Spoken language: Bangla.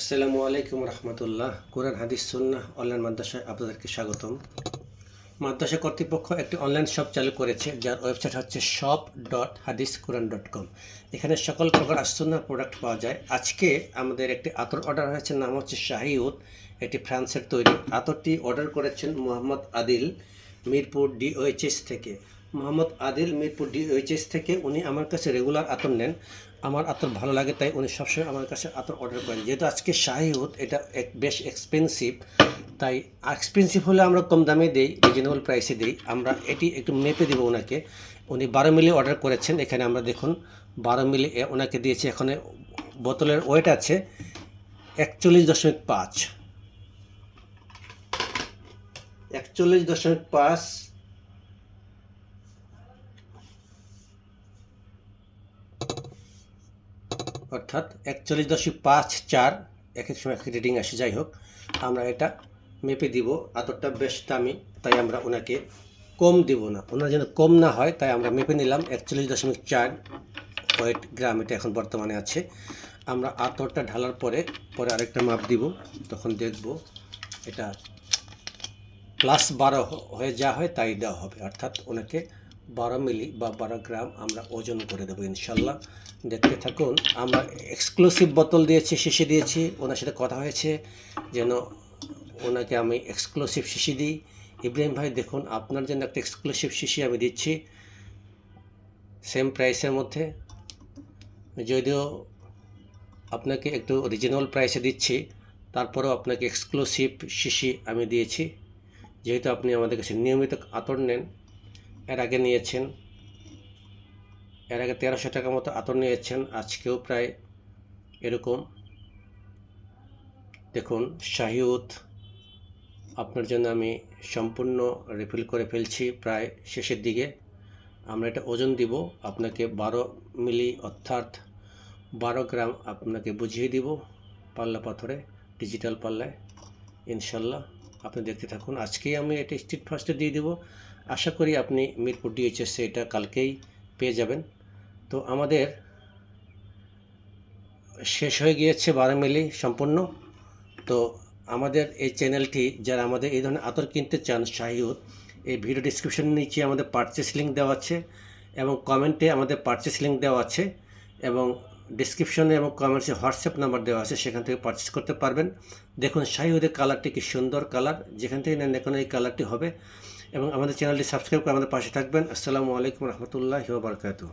আসসালামু আলাইকুম রহমতুল্লাহ। কোরআন, হাদিস, সুন্নাহ, অনলাইন মাদ্রাসায় আপনাদেরকে স্বাগতম। মাদ্রাসা কর্তৃপক্ষ একটি অনলাইন শপ চালু করেছে, যার ওয়েবসাইট হচ্ছে শপ ডট হাদিস কোরআন ডট কম এখানে সকল প্রকার আসুন্না প্রোডাক্ট পাওয়া যায়। আজকে আমাদের একটি আতর অর্ডার হয়েছে, নাম হচ্ছে শাহিউদ এটি ফ্রান্সের তৈরি। আতরটি অর্ডার করেছেন মোহাম্মদ আদিল মিরপুর ডিওএইচএস থেকে। মোহাম্মদ আদিল মিরপুর ডিওএইচএস থেকে উনি আমার কাছে রেগুলার আতর নেন। আমার আতর ভালো লাগে, তাই উনি সবসময় আমার কাছে আতর অর্ডার করেন। যেহেতু আজকে শাহিউদ এটা এক বেশ এক্সপেন্সিভ তাই এক্সপেন্সিভ হলে আমরা কম দামে দিই রিজনেবল প্রাইসে দিই। আমরা এটি একটু মেপে দেবো ওনাকে। উনি বারো মিলি অর্ডার করেছেন। এখানে আমরা দেখুন, বারো মিলি ওনাকে দিয়েছি। এখানে বোতলের ওয়েট আছে একচল্লিশ দশমিক পাঁচ। একচল্লিশ দশমিক পাঁচ অর্থাৎ একচল্লিশ দশমিক পাঁচ চার, এক এক সময় এক রিডিং আসে, যাই হোক, আমরা এটা মেপে দিব। আতরটা বেশ দামি, তাই আমরা ওনাকে কম দিব না। ওনার যেন কম না হয়, তাই আমরা মেপে নিলাম একচল্লিশ দশমিক চার ওয়েট গ্রাম, এটা এখন বর্তমানে আছে। আমরা আতরটা ঢালার পরে পরে আরেকটা মাপ দিব, তখন দেখব এটা প্লাস বারো হয়ে যা হয়, তাই দেওয়া হবে। অর্থাৎ ওনাকে বারো মিলি বা বারো গ্রাম আমরা ওজন করে দেবো ইনশাল্লাহ। দেখতে থাকুন, আমরা এক্সক্লুসিভ বোতল দিয়েছি, শিশি দিয়েছি, ওনার সাথে কথা হয়েছে, যেন ওনাকে আমি এক্সক্লুসিভ শিশি দিই। ইব্রাহিম ভাই, দেখুন, আপনার জন্য একটা এক্সক্লুসিভ শিশি আমি দিচ্ছি সেম প্রাইসের মধ্যে। যদিও আপনাকে একটু রিজনেবল প্রাইসে দিচ্ছি, তারপরেও আপনাকে এক্সক্লুসিভ শিশি আমি দিয়েছি। যেহেতু আপনি আমাদের কাছে নিয়মিত আতর নেন এর আগে নিয়েছেন। এর আগে তেরোশো টাকা মতো আতর নিয়েছেন। আজকেও প্রায় এরকম। দেখুন শাহিউদ আপনার জন্য আমি সম্পূর্ণ রিফিল করে ফেলছি প্রায় শেষের দিকে। আমরা এটা ওজন দিব, আপনাকে বারো মিলি অর্থাৎ বারো গ্রাম আপনাকে বুঝিয়ে দিব পাল্লা পাথরে ডিজিটাল পাল্লায়। ইনশাল্লাহ, আপনি দেখতে থাকুন। আজকেই আমি এটা স্ট্রিট ফার্স্টে দিয়ে দিব। আশা করি আপনি মিরপুর ডিএইচএসে এটা কালকেই পেয়ে যাবেন। তো আমাদের শেষ হয়ে গিয়েছে বারো মিলি সম্পূর্ণ। তো আমাদের এই চ্যানেলটি, যারা আমাদের এই ধরনের আতর কিনতে চান শাহিউদ এই ভিডিও ডিসক্রিপশনের নিচে আমাদের পারচেস লিঙ্ক দেওয়া আছে এবং কমেন্টে আমাদের পারচেস লিঙ্ক দেওয়া আছে এবং ডিসক্রিপশনে এবং কমেন্টসে হোয়াটসঅ্যাপ নাম্বার দেওয়া আছে, সেখান থেকে পারচেস করতে পারবেন। দেখুন শাহিউদের কালারটি কি সুন্দর কালার যেখান থেকে নেন, এখন এই কালারটি হবে এবং আমাদের চ্যানেলটি সাবস্ক্রাইব করে আমাদের পাশে থাকবেন। আসসালামু আলাইকুম রহমতুল্লাহ বারকাতু